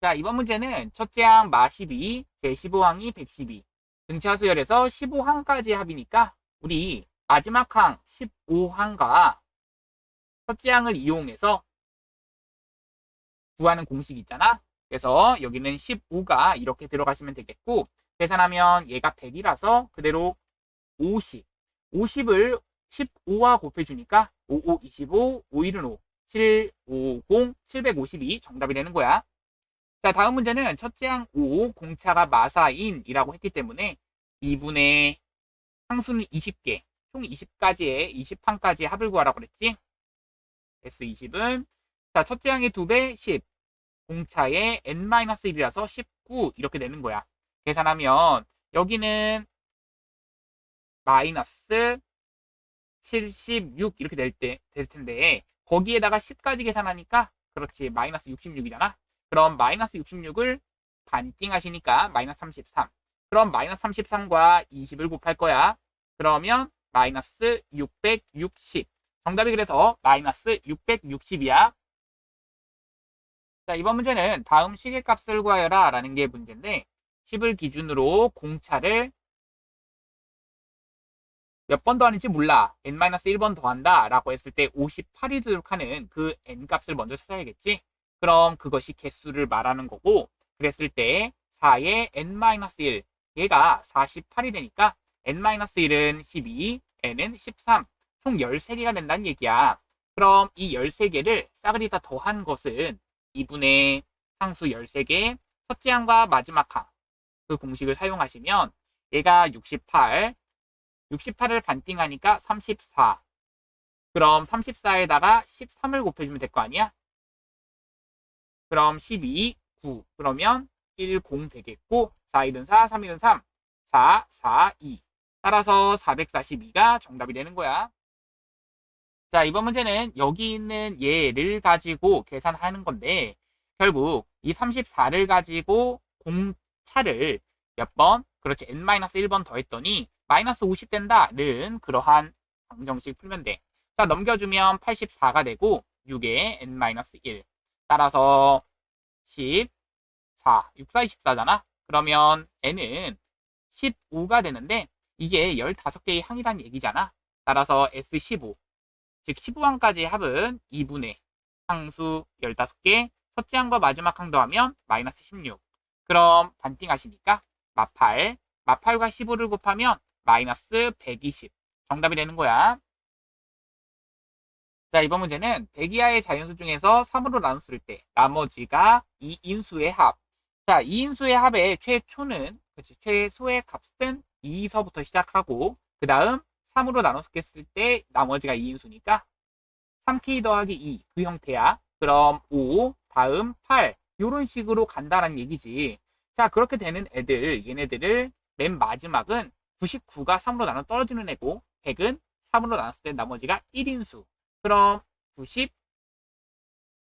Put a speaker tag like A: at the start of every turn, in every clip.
A: 자, 이번 문제는 첫째 항 마 12, 제 15항이 112. 등차 수열에서 15항까지 합이니까 우리 마지막 항 15항과 첫째 항을 이용해서 구하는 공식이 있잖아. 그래서 여기는 15가 이렇게 들어가시면 되겠고 계산하면 얘가 100이라서 그대로 50. 50을 15와 곱해주니까 55, 25, 51은 5, 7, 50, 752 정답이 되는 거야. 자, 다음 문제는 첫째 항 5, 공차가 마사인이라고 했기 때문에 2분의 항수는 20개, 총 20가지에 20항까지 합을 구하라고 그랬지? S20은 자, 첫째 항의 2배 10, 공차의 n-1이라서 19 이렇게 되는 거야. 계산하면 여기는 마이너스 76 이렇게 될, 때, 될 텐데 거기에다가 10까지 계산하니까 그렇지 마이너스 66이잖아. 그럼 마이너스 66을 반띵 하시니까 마이너스 33. 그럼 마이너스 33과 20을 곱할 거야. 그러면 마이너스 660. 정답이 그래서 마이너스 660이야. 자, 이번 문제는 다음 시계값을 구하여라 라는 게 문제인데 10을 기준으로 공차를 몇 번 더하는지 몰라. n-1번 더한다 라고 했을 때 58이 되도록 하는 그 n값을 먼저 찾아야겠지. 그럼 그것이 개수를 말하는 거고 그랬을 때 4의 n-1 얘가 48이 되니까 n-1은 12, n은 13 총 13개가 된다는 얘기야. 그럼 이 13개를 싸그리 다 더한 것은 2분의 항수 13개 첫째 항과 마지막 항 그 공식을 사용하시면 얘가 68 68을 반띵하니까 34 그럼 34에다가 13을 곱해주면 될 거 아니야? 그럼 12, 9 그러면 10 되겠고 4, 1은 4, 3, 1은 3 4, 4, 2 따라서 442가 정답이 되는 거야. 자, 이번 문제는 여기 있는 얘를 가지고 계산하는 건데 결국 이 34를 가지고 공차를 몇 번? 그렇지, n-1번 더했더니 마이너스 50 된다는 그러한 방정식 풀면 돼. 자, 넘겨주면 84가 되고 6에 n-1 따라서 14, 6, 4, 24잖아. 그러면 n은 15가 되는데 이게 15개의 항이란 얘기잖아. 따라서 S15, 즉 15항까지의 합은 2분의 항수 15개, 첫째 항과 마지막 항 더하면 마이너스 16. 그럼 반띵 하시니까 마8, 마8과 15를 곱하면 마이너스 120. 정답이 되는 거야. 자, 이번 문제는 100 이하의 자연수 중에서 3으로 나눴을 때 나머지가 이 인수의 합. 자, 이 인수의 합의 최초는 그렇지, 최소의 값은 2서부터 시작하고 그 다음 3으로 나눴을 때 나머지가 2인수니까 3k 더하기 2 그 형태야. 그럼 5 다음 8 이런 식으로 간다는 얘기지. 자 그렇게 되는 애들 얘네들을 맨 마지막은 99가 3으로 나눠 떨어지는 애고 100은 3으로 나눴을 때 나머지가 1인수. 그럼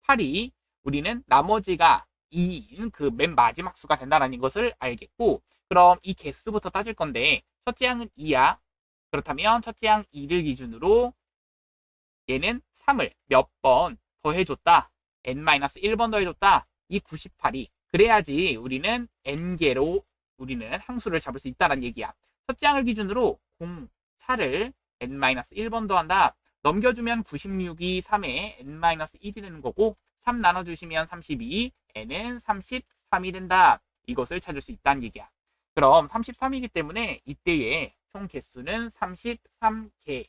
A: 98이 우리는 나머지가 2인 그 맨 마지막 수가 된다는 것을 알겠고 그럼 이 개수부터 따질 건데 첫째 항은 2야. 그렇다면 첫째 항 2를 기준으로 얘는 3을 몇 번 더해줬다. n-1번 더해줬다. 이 98이 그래야지 우리는 n개로 우리는 항수를 잡을 수 있다는 얘기야. 첫째 항을 기준으로 공차를 n-1번 더한다. 넘겨주면 96이 3에 n-1이 되는 거고 3 나눠주시면 32, n은 33이 된다. 이것을 찾을 수 있다는 얘기야. 그럼 33이기 때문에 이때의 총 개수는 33개.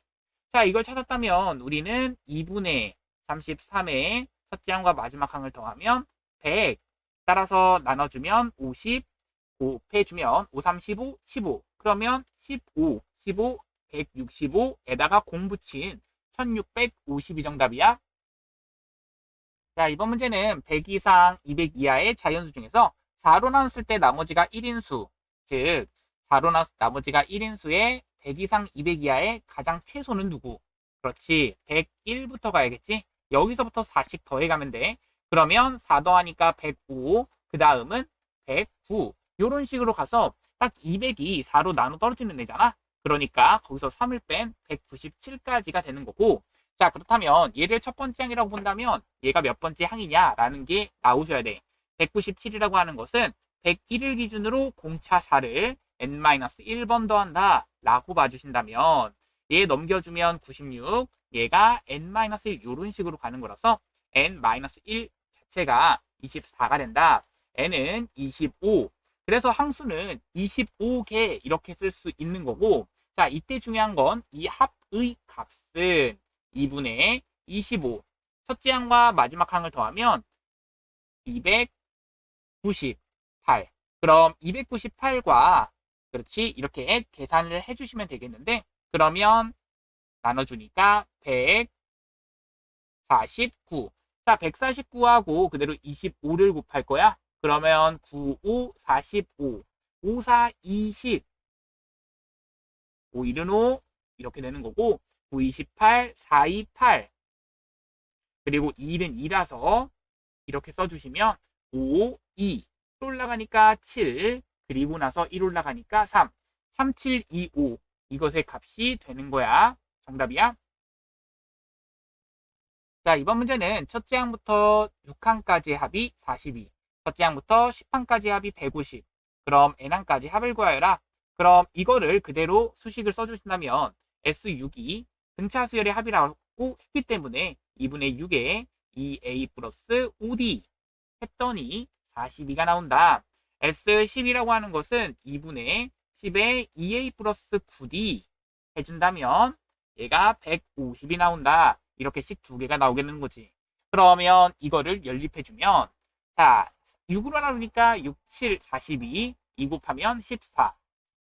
A: 자, 이걸 찾았다면 우리는 2분의 33의 첫째 항과 마지막 항을 더하면 100. 따라서 나눠주면 50, 곱해주면 5, 3, 15, 15. 그러면 15, 15, 165에다가 공 붙인 1652 정답이야. 자, 이번 문제는 100 이상 200 이하의 자연수 중에서 4로 나눴을 때 나머지가 1인수, 즉 4로 나눴을 때 나머지가 1인수의 100 이상 200 이하의 가장 최소는 누구? 그렇지, 101부터 가야겠지? 여기서부터 4씩 더해가면 돼. 그러면 4 더하니까 105, 그 다음은 109. 이런 식으로 가서 딱 200이 4로 나눠 떨어지는 애잖아. 그러니까 거기서 3을 뺀 197까지가 되는 거고 자 그렇다면 얘를 첫 번째 항이라고 본다면 얘가 몇 번째 항이냐라는 게 나오셔야 돼. 197이라고 하는 것은 101을 기준으로 공차 4를 n-1번 더한다 라고 봐주신다면 얘 넘겨주면 96 얘가 n-1 이런 식으로 가는 거라서 n-1 자체가 24가 된다. n은 25 그래서 항수는 25개 이렇게 쓸 수 있는 거고 자 이때 중요한 건 이 합의 값은 2분의 25 첫째 항과 마지막 항을 더하면 298 그럼 298과 그렇지 이렇게 계산을 해주시면 되겠는데 그러면 나눠주니까 149 자, 149하고 그대로 25를 곱할 거야. 그러면 9, 5, 45, 5, 4, 20, 5, 1은 5 이렇게 되는 거고 9, 28, 4, 2, 8 그리고 2는 2라서 이렇게 써주시면 5, 2또 올라가니까 7 그리고 나서 1 올라가니까 3 3, 7, 2, 5 이것의 값이 되는 거야. 정답이야. 자, 이번 문제는 첫째 항부터 6항까지의 합이 42, 첫째 항부터 10항까지의 합이 150, 그럼 n항까지 합을 구하여라. 그럼 이거를 그대로 수식을 써주신다면 S6이 등차 수열의 합이라고 했기 때문에 2분의 6에 2a 플러스 5d 했더니 42가 나온다. S10이라고 하는 것은 2분의 10에 2a 플러스 9d 해준다면 얘가 150이 나온다. 이렇게씩 두 개가 나오겠는 거지. 그러면 이거를 연립해주면 자 6으로 나누니까 6, 7, 42 2 곱하면 14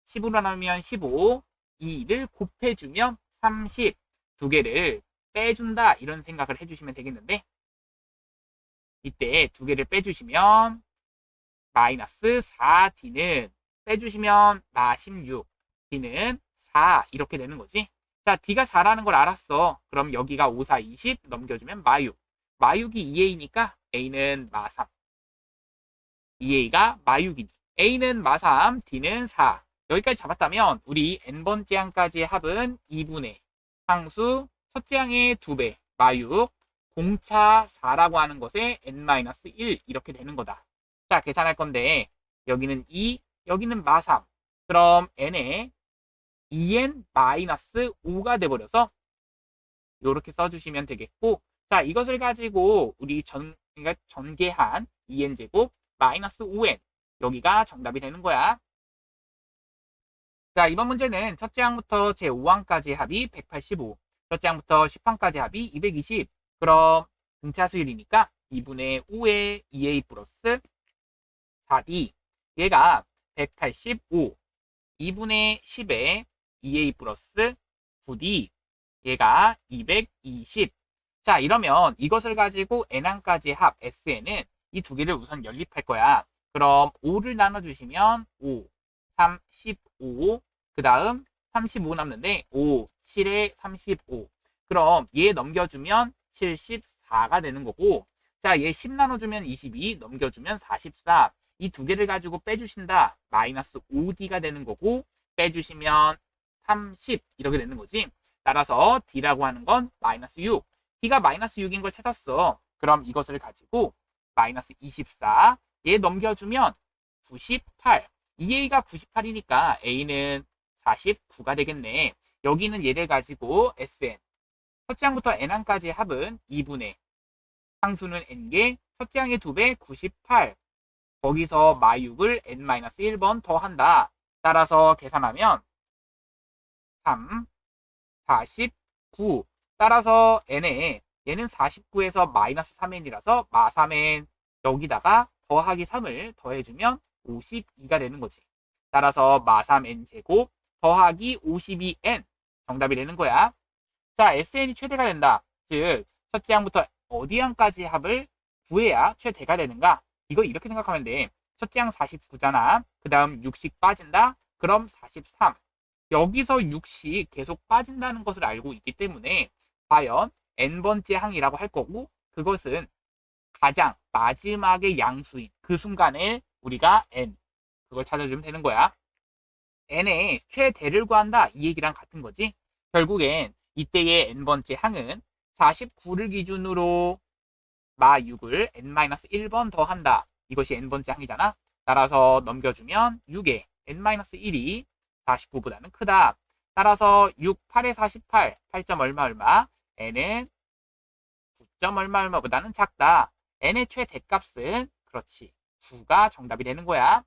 A: 10으로 나누면 15 2를 곱해주면 30 두 개를 빼준다 이런 생각을 해주시면 되겠는데 이때 두 개를 빼주시면 마이너스 4d는 빼주시면 마 16 d는 4 이렇게 되는 거지. 자, D가 4라는 걸 알았어. 그럼 여기가 5, 4, 20 넘겨주면 마 6. 마 6이 2A니까 A는 마 3. 2A가 마 6이니. A는 마 3, D는 4. 여기까지 잡았다면 우리 n번째 항까지의 합은 2분의 항수 첫째 항의 2배, 마6, 공차 4라고 하는 것에 n-1 이렇게 되는 거다. 자, 계산할 건데 여기는 2, 여기는 마3. 그럼 n에 2n-5가 돼버려서 이렇게 써주시면 되겠고 자 이것을 가지고 우리 전, 그러니까 전개한 2n제곱 마이너스 5n 여기가 정답이 되는 거야. 자 이번 문제는 첫째 항부터 제5항까지 합이 185 첫째 항부터 10항까지 합이 220 그럼 등차수율이니까 2분의 5의 2a 플러스 4d 얘가 185 2분의 10에 2a 플러스 9d 얘가 220 자 이러면 이것을 가지고 n항까지 합 sn은 이 두 개를 우선 연립할 거야. 그럼 5를 나눠주시면 5 3 15 그 다음 35 남는데 5 7에 35 그럼 얘 넘겨주면 74가 되는 거고 자 얘 10 나눠주면 22 넘겨주면 44 이 두 개를 가지고 빼주신다 마이너스 5d가 되는 거고 빼주시면 30 이렇게 되는 거지. 따라서 D라고 하는 건 마이너스 6. D가 마이너스 6인 걸 찾았어. 그럼 이것을 가지고 마이너스 24. 얘 넘겨주면 98. 2A가 98이니까 A는 49가 되겠네. 여기는 얘를 가지고 SN. 첫째 항부터 N항까지의 합은 2분의 항수는 N개, 첫째 항의 2배 98. 거기서 마6을 N-1번 더한다. 따라서 계산하면 3, 49. 따라서 n에 얘는 49에서 마이너스 3n이라서 마 3n 여기다가 더하기 3을 더해주면 52가 되는 거지. 따라서 마 3n 제곱 더하기 52n 정답이 되는 거야. 자, SN이 최대가 된다. 즉, 첫째 항부터 어디 항까지 합을 구해야 최대가 되는가? 이거 이렇게 생각하면 돼. 첫째 항 49잖아. 그 다음 60 빠진다. 그럼 43. 여기서 6이 계속 빠진다는 것을 알고 있기 때문에 과연 n번째 항이라고 할 거고 그것은 가장 마지막의 양수인 그 순간에 우리가 n 그걸 찾아주면 되는 거야. n의 최대를 구한다 이 얘기랑 같은 거지. 결국엔 이때의 n번째 항은 49를 기준으로 마 6을 n-1번 더한다. 이것이 n번째 항이잖아. 따라서 넘겨주면 6에 n-1이 49보다는 크다. 따라서 6, 8에 48, 8점 얼마 얼마, n은 9점 얼마 얼마보다는 작다. n의 최대값은 그렇지 9가 정답이 되는 거야.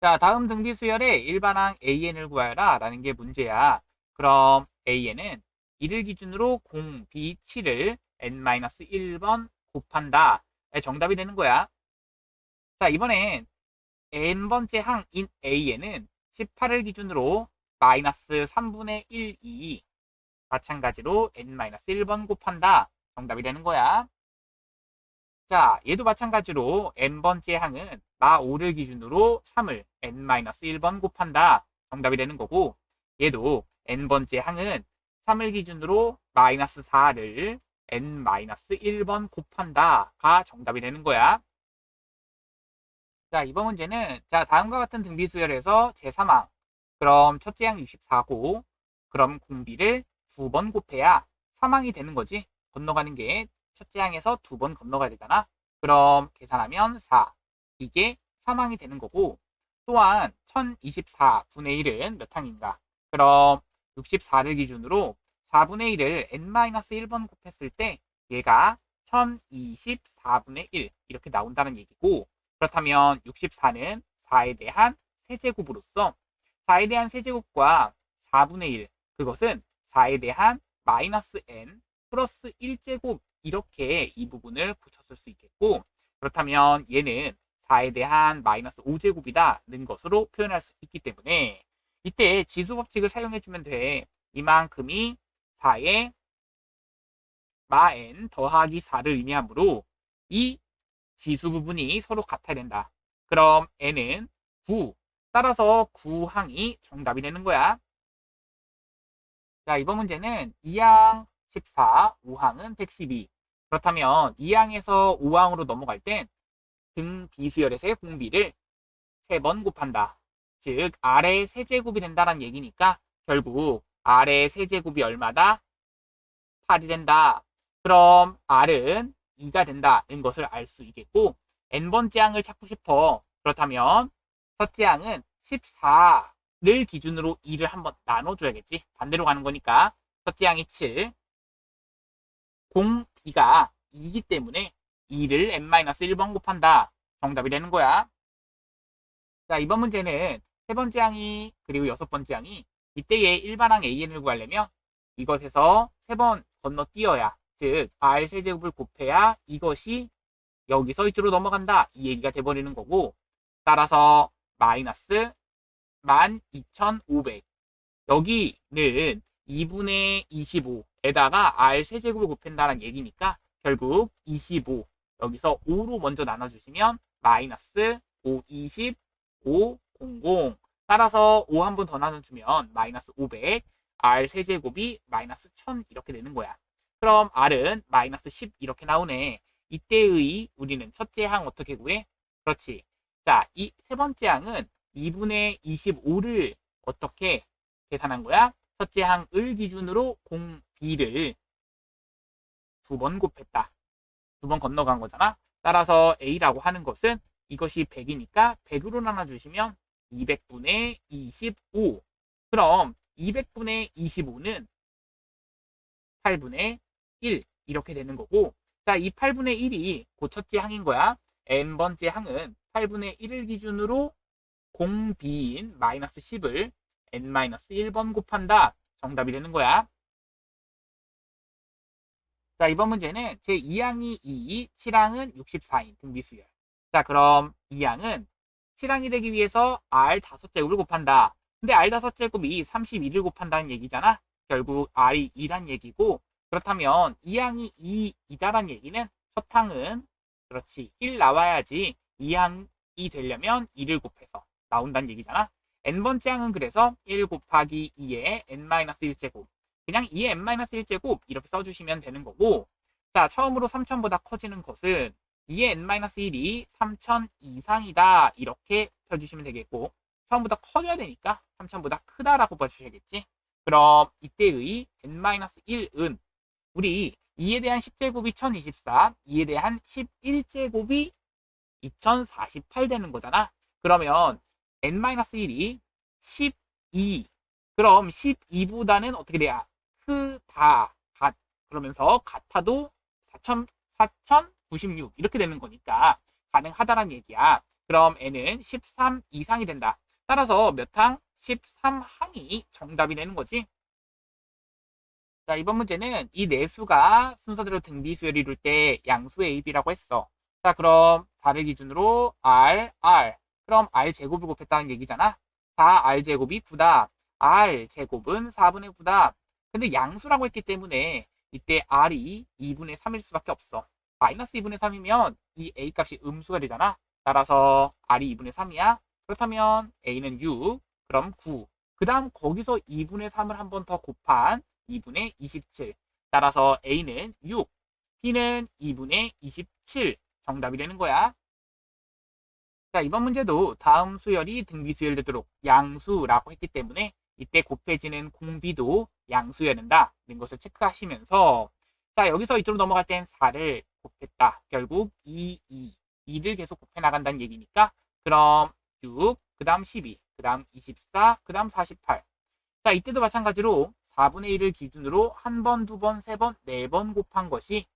A: 자 다음 등비 수열의 일반항 an을 구하여라 라는 게 문제야. 그럼 an은 1을 기준으로 0, b, 7을 n-1번 곱한다. 정답이 되는 거야. 자 이번엔 n번째 항인 a에는 18을 기준으로 마이너스 3분의 1, 2 마찬가지로 n-1번 곱한다. 정답이 되는 거야. 자, 얘도 마찬가지로 n번째 항은 마 5를 기준으로 3을 n-1번 곱한다. 정답이 되는 거고 얘도 n번째 항은 3을 기준으로 마이너스 4를 n-1번 곱한다가 정답이 되는 거야. 자, 이번 문제는 자, 다음과 같은 등비 수열에서 제3항 그럼 첫째 항 64고 그럼 공비를 두 번 곱해야 3항이 되는 거지. 건너가는 게 첫째 항에서 두 번 건너가야 되잖아. 그럼 계산하면 4. 이게 3항이 되는 거고 또한 1024분의 1은 몇 항인가? 그럼 64를 기준으로 4분의 1을 n-1번 곱했을 때 얘가 1024분의 1 이렇게 나온다는 얘기고 그렇다면 64는 4에 대한 세제곱으로서 4에 대한 세제곱과 4분의 1 그것은 4에 대한 마이너스 n 플러스 1제곱 이렇게 이 부분을 붙였을 수 있겠고 그렇다면 얘는 4에 대한 마이너스 5제곱이다는 것으로 표현할 수 있기 때문에 이때 지수 법칙을 사용해주면 돼. 이만큼이 4의 마n 더하기 4를 의미하므로 이 지수 부분이 서로 같아야 된다. 그럼 n은 9. 따라서 9항이 정답이 되는 거야. 자, 이번 문제는 2항 14, 5항은 112. 그렇다면 2항에서 5항으로 넘어갈 땐 등 비수열에서의 공비를 3번 곱한다. 즉, 아래 세제곱이 된다는 얘기니까 결국 아래 세제곱이 얼마다? 8이 된다. 그럼 R은 2가 된다는 것을 알 수 있겠고 n번째 항을 찾고 싶어. 그렇다면 첫째 항은 14를 기준으로 2를 한번 나눠줘야겠지. 반대로 가는 거니까 첫째 항이 7, 공 B가 2이기 때문에 2를 n-1번 곱한다. 정답이 되는 거야. 자, 이번 문제는 세 번째 항이 그리고 여섯 번째 항이 이때의 일반항 AN을 구하려면 이것에서 세 번 건너뛰어야 즉 R 세제곱을 곱해야 이것이 여기서 이쪽으로 넘어간다 이 얘기가 돼버리는 거고 따라서 마이너스 12,500 여기는 2분의 25 에다가 R 세제곱을 곱한다는 얘기니까 결국 25 여기서 5로 먼저 나눠주시면 마이너스 5, 20, 5, 00 따라서 5 한 번 더 나눠주면 마이너스 500 R 세제곱이 마이너스 1000 이렇게 되는 거야. 그럼 R은 마이너스 10 이렇게 나오네. 이때의 우리는 첫째 항 어떻게 구해? 그렇지. 자, 이 세 번째 항은 2분의 25를 어떻게 계산한 거야? 첫째 항을 기준으로 공 B를 두 번 곱했다. 두 번 건너간 거잖아. 따라서 A라고 하는 것은 이것이 100이니까 100으로 나눠주시면 200분의 25. 그럼 200분의 25는 8분의 1 이렇게 되는 거고 자, 이 8분의 1이 그 첫째 항인 거야. n번째 항은 8분의 1을 기준으로 공비인 마이너스 10을 n-1번 곱한다. 정답이 되는 거야. 자, 이번 문제는 제 2항이 2, 7항은 64인 등비수열. 자, 그럼 2항은 7항이 되기 위해서 r 5제곱을 곱한다. 근데 r 5제곱이 31을 곱한다는 얘기잖아. 결국 r이 2란 얘기고 그렇다면 2항이 2이다란 얘기는 첫 항은 그렇지 1 나와야지 2항이 되려면 2를 곱해서 나온다는 얘기잖아. n번째 항은 그래서 1 곱하기 2의 n-1제곱 그냥 2의 n-1제곱 이렇게 써주시면 되는 거고 자 처음으로 3000보다 커지는 것은 2의 n-1이 3000 이상이다 이렇게 펴주시면 되겠고 처음보다 커져야 되니까 3000보다 크다라고 봐주셔야겠지 그럼 이때의 n-1은 우리 2에 대한 10제곱이 1024, 2에 대한 11제곱이 2048 되는 거잖아. 그러면 n-1이 12. 그럼 12보다는 어떻게 돼야? 크다. 같. 그러면서 같아도 4000, 4096 이렇게 되는 거니까 가능하다란 얘기야. 그럼 n은 13 이상이 된다. 따라서 몇 항? 13항이 정답이 되는 거지. 자, 이번 문제는 이 내수가 순서대로 등비수열을 이룰 때 양수 AB라고 했어. 자, 그럼 4를 기준으로 R, R. 그럼 R 제곱을 곱했다는 얘기잖아. 4R 제곱이 9다. R 제곱은 4분의 9다. 근데 양수라고 했기 때문에 이때 R이 2분의 3일 수밖에 없어. 마이너스 2분의 3이면 이 A 값이 음수가 되잖아. 따라서 R이 2분의 3이야. 그렇다면 A는 6, 그럼 9. 그 다음 거기서 2분의 3을 한 번 더 곱한 2분의 27. 따라서 A는 6, B는 2분의 27. 정답이 되는 거야. 자, 이번 문제도 다음 수열이 등비 수열 되도록 양수라고 했기 때문에 이때 곱해지는 공비도 양수여야 된다는 것을 체크하시면서 자, 여기서 이쪽으로 넘어갈 땐 4를 곱했다. 결국 2, 2. 2를 계속 곱해 나간다는 얘기니까 그럼 6, 그 다음 12, 그 다음 24, 그 다음 48. 자, 이때도 마찬가지로 4분의 1을 기준으로 한 번, 두 번, 세 번, 네 번 곱한 것이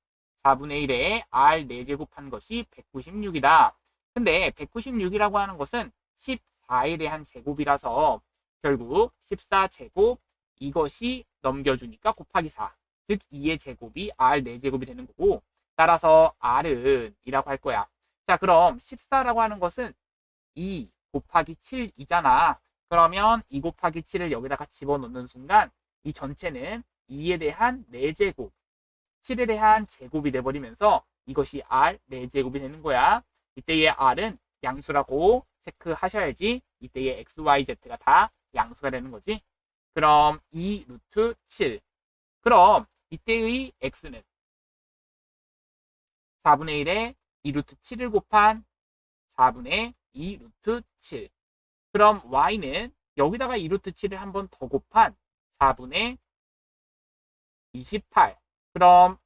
A: 4분의 1에 R 4제곱한 것이 196이다. 근데 196이라고 하는 것은 14에 대한 제곱이라서 결국 14제곱 이것이 넘겨주니까 곱하기 4. 즉 2의 제곱이 R 4제곱이 되는 거고 따라서 R은 이라고 할 거야. 자 그럼 14라고 하는 것은 2 곱하기 7이잖아. 그러면 2 곱하기 7을 여기다가 집어넣는 순간 이 전체는 2에 대한 4제곱, 7에 대한 제곱이 돼버리면서 이것이 R 4제곱이 되는 거야. 이때의 R은 양수라고 체크하셔야지 이때의 X, Y, Z가 다 양수가 되는 거지. 그럼 2 루트 7. 그럼 이때의 X는 4분의 1에 2 루트 7을 곱한 4분의 2 루트 7. 그럼 Y는 여기다가 2 루트 7을 한 번 더 곱한 4분의 28. 그럼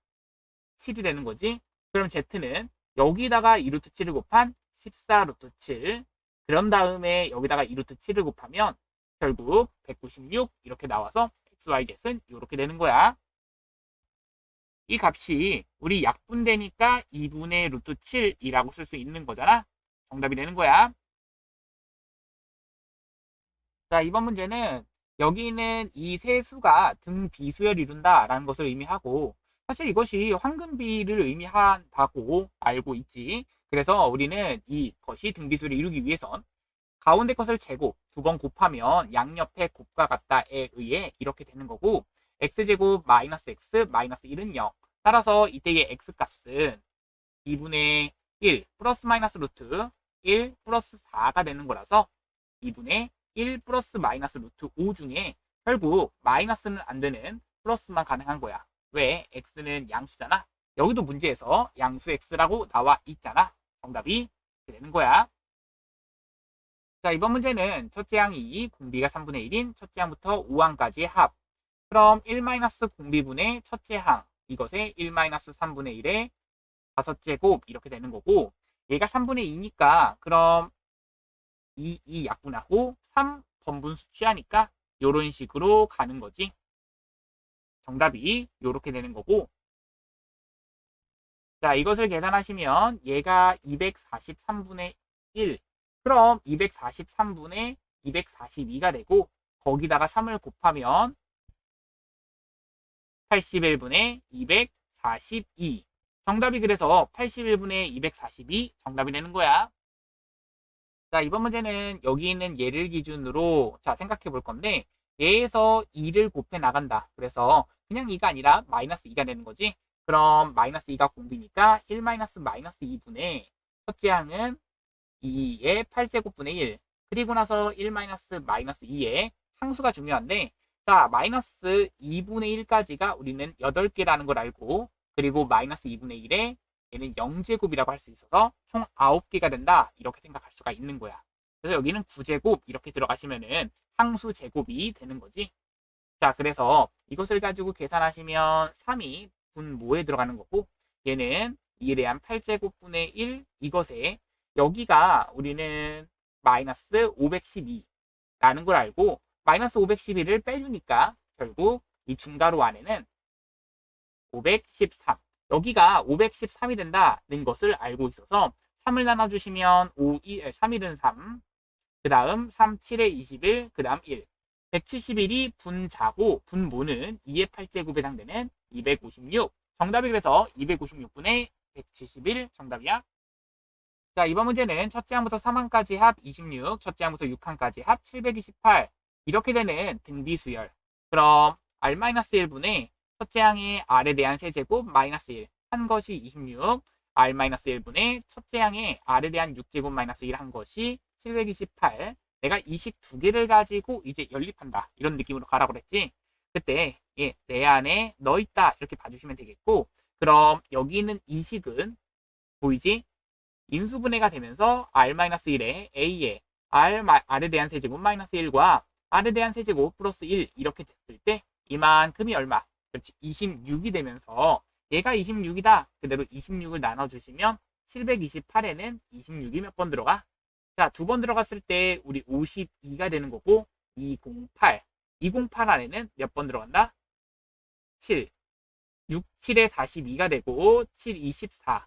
A: 7이 되는 거지. 그럼 Z는 여기다가 2 루트 7을 곱한 14 루트 7. 그런 다음에 여기다가 2 루트 7을 곱하면 결국 196 이렇게 나와서 XYZ는 이렇게 되는 거야. 이 값이 우리 약분되니까 2분의 루트 7이라고 쓸 수 있는 거잖아. 정답이 되는 거야. 자, 이번 문제는 여기 있는 이 세 수가 등 비수열을 이룬다라는 것을 의미하고 사실 이것이 황금비를 의미한다고 알고 있지. 그래서 우리는 이 것이 등비수를 이루기 위해선 가운데 것을 제곱 두 번 곱하면 양옆의 곱과 같다에 의해 이렇게 되는 거고 x제곱 마이너스 x 마이너스 1은 0 따라서 이때의 x값은 2분의 1 플러스 마이너스 루트 1 플러스 4가 되는 거라서 2분의 1 플러스 마이너스 루트 5 중에 결국 마이너스는 안 되는 플러스만 가능한 거야. 왜? x는 양수잖아. 여기도 문제에서 양수 x라고 나와 있잖아. 정답이 되는 거야. 자, 이번 문제는 첫째 항이 공비가 3분의 1인 첫째 항부터 5항까지의 합. 그럼 1-공비분의 첫째 항. 이것의 1-3분의 1의 다섯째 곱 이렇게 되는 거고 얘가 3분의 2니까 그럼 2, 2 약분하고 3 번분수 취하니까 이런 식으로 가는 거지. 정답이 이렇게 되는 거고 자 이것을 계산하시면 얘가 243분의 1 그럼 243분의 242가 되고 거기다가 3을 곱하면 81분의 242 정답이 그래서 81분의 242 정답이 되는 거야. 자 이번 문제는 여기 있는 얘를 기준으로 자 생각해 볼 건데 얘에서 2를 곱해 나간다. 그래서 그냥 2가 아니라 마이너스 2가 되는 거지. 그럼 마이너스 2가 공비니까 1 마이너스 마이너스 2분의 첫째 항은 2의 8제곱분의 1 그리고 나서 1 마이너스 마이너스 2의 항수가 중요한데 자 마이너스 2분의 1까지가 우리는 8개라는 걸 알고 그리고 마이너스 2분의 1에 얘는 0제곱이라고 할 수 있어서 총 9개가 된다. 이렇게 생각할 수가 있는 거야. 그래서 여기는 9제곱 이렇게 들어가시면은 항수 제곱이 되는 거지. 자 그래서 이것을 가지고 계산하시면 3이 분모에 들어가는 거고 얘는 1에 대한 8제곱분의 1 이것에 여기가 우리는 마이너스 512라는 걸 알고 마이너스 512를 빼주니까 결국 이 중괄호 안에는 513 여기가 513이 된다는 것을 알고 있어서 3을 나눠주시면 5, 2, 3일은 3, 그 다음 3, 7에 21, 그 다음 1. 171이 분자고 분모는 2의 8제곱에 해당되는 256. 정답이 그래서 256분의 171 정답이야. 자, 이번 문제는 첫째 항부터 3항까지 합 26, 첫째 항부터 6항까지 합 728. 이렇게 되는 등비수열. 그럼 R-1분의 첫째 항의 R에 대한 세제곱 마이너스 1 한 것이 26, R-1분의 첫째 항의 R에 대한 6제곱 마이너스 1 한 것이 728. 내가 이식 두 개를 가지고 이제 연립한다. 이런 느낌으로 가라고 그랬지. 그때 예, 내 안에 너 있다. 이렇게 봐주시면 되겠고 그럼 여기 있는 이식은 보이지? 인수분해가 되면서 R-1에 A에 R, R에 대한 세제곱 마이너스 1과 R에 대한 세제곱 플러스 1 이렇게 됐을 때 이만큼이 얼마? 그렇지 26이 되면서 얘가 26이다. 그대로 26을 나눠주시면 728에는 26이 몇 번 들어가? 자, 두 번 들어갔을 때 우리 52가 되는 거고 208. 208 안에는 몇 번 들어간다? 7. 6, 7에 42가 되고 7, 24.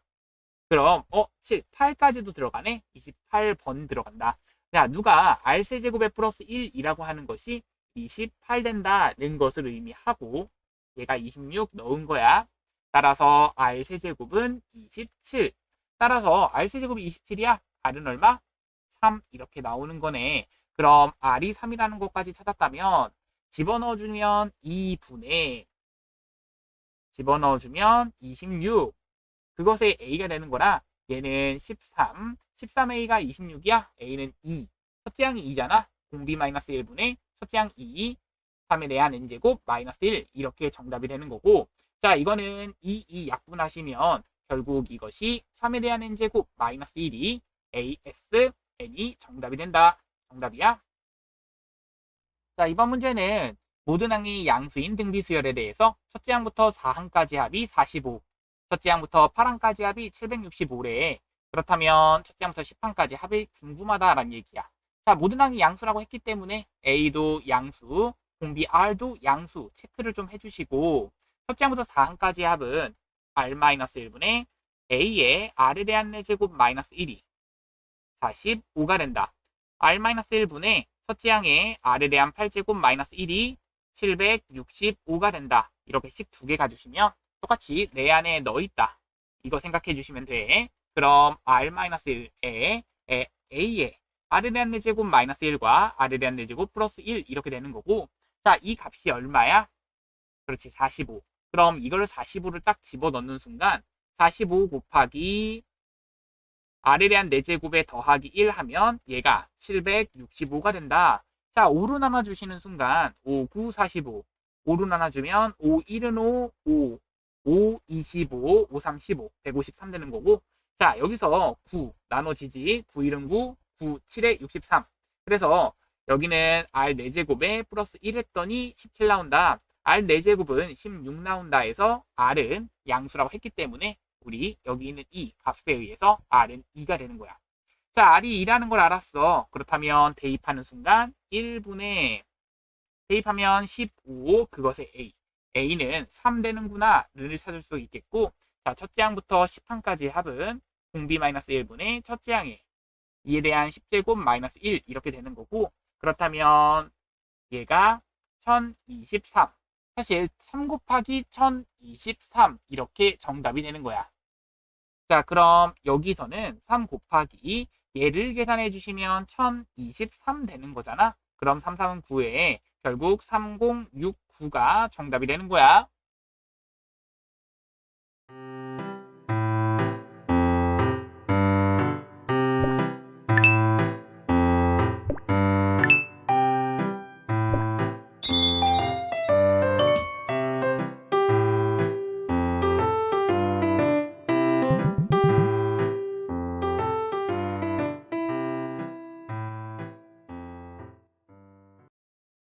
A: 그럼 어, 7, 8까지도 들어가네. 28번 들어간다. 자, 누가 R세제곱에 플러스 1이라고 하는 것이 28 된다는 것을 의미하고 얘가 26 넣은 거야. 따라서 R세제곱은 27. 따라서 R세제곱이 27이야. R은 얼마? 3 이렇게 나오는 거네. 그럼 R이 3이라는 것까지 찾았다면 집어넣어주면 2분의 집어넣어주면 26 그것의 A가 되는 거라 얘는 13 13A가 26이야? A는 2 첫째 항이 2잖아? 공비 마이너스 1분의 첫째 항 2 3에 대한 n제곱 마이너스 1 이렇게 정답이 되는 거고. 자 이거는 2, 2 약분하시면 결국 이것이 3에 대한 n제곱 마이너스 1이 AS n이 정답이 된다. 정답이야. 자, 이번 문제는 모든 항이 양수인 등비수열에 대해서 첫째 항부터 4항까지 합이 45, 첫째 항부터 8항까지 합이 765래. 그렇다면 첫째 항부터 10항까지 합이 궁금하다라는 얘기야. 자, 모든 항이 양수라고 했기 때문에 A도 양수, 공비 R도 양수 체크를 좀 해주시고 첫째 항부터 4항까지 합은 R-1분의 A의 R에 대한 내제곱 마이너스 1이 45가 된다. R-1분의 첫째 항의 R에 대한 8제곱 마이너스 1이 765가 된다. 이렇게 식 두 개 가주시면 똑같이 내 안에 넣어있다. 이거 생각해 주시면 돼. 그럼 R-1에 A에 대한 4제곱 마이너스 1과 R에 대한 4제곱 플러스 1 이렇게 되는 거고 자, 이 값이 얼마야? 그렇지, 45. 그럼 이걸 45를 딱 집어넣는 순간 45 곱하기 R에 대한 4제곱에 더하기 1 하면 얘가 765가 된다. 자, 5로 나눠주시는 순간 5, 9, 45. 5로 나눠주면 5, 1은 5, 5, 5, 25, 5, 3, 15, 153 되는 거고 자, 여기서 9 나눠지지. 9, 1은 9, 9, 7에 63. 그래서 여기는 R 4제곱에 플러스 1 했더니 17 나온다. R 4제곱은 16 나온다 해서 R은 양수라고 했기 때문에 우리 여기 있는 이 값에 의해서 R은 2가 되는 거야. 자, R이 2라는 걸 알았어. 그렇다면 대입하는 순간 1분의 대입하면 15 그것의 A. A는 3 되는구나 를 찾을 수 있겠고 자, 첫째 항부터 10항까지 합은 공비 마이너스 1분의 첫째 항에 2에 대한 10제곱 마이너스 1 이렇게 되는 거고 그렇다면 얘가 1023 사실 3 곱하기 1023 이렇게 정답이 되는 거야. 자, 그럼 여기서는 3 곱하기 얘를 계산해 주시면 1023 되는 거잖아. 그럼 3, 3은 9에 결국 3069가 정답이 되는 거야.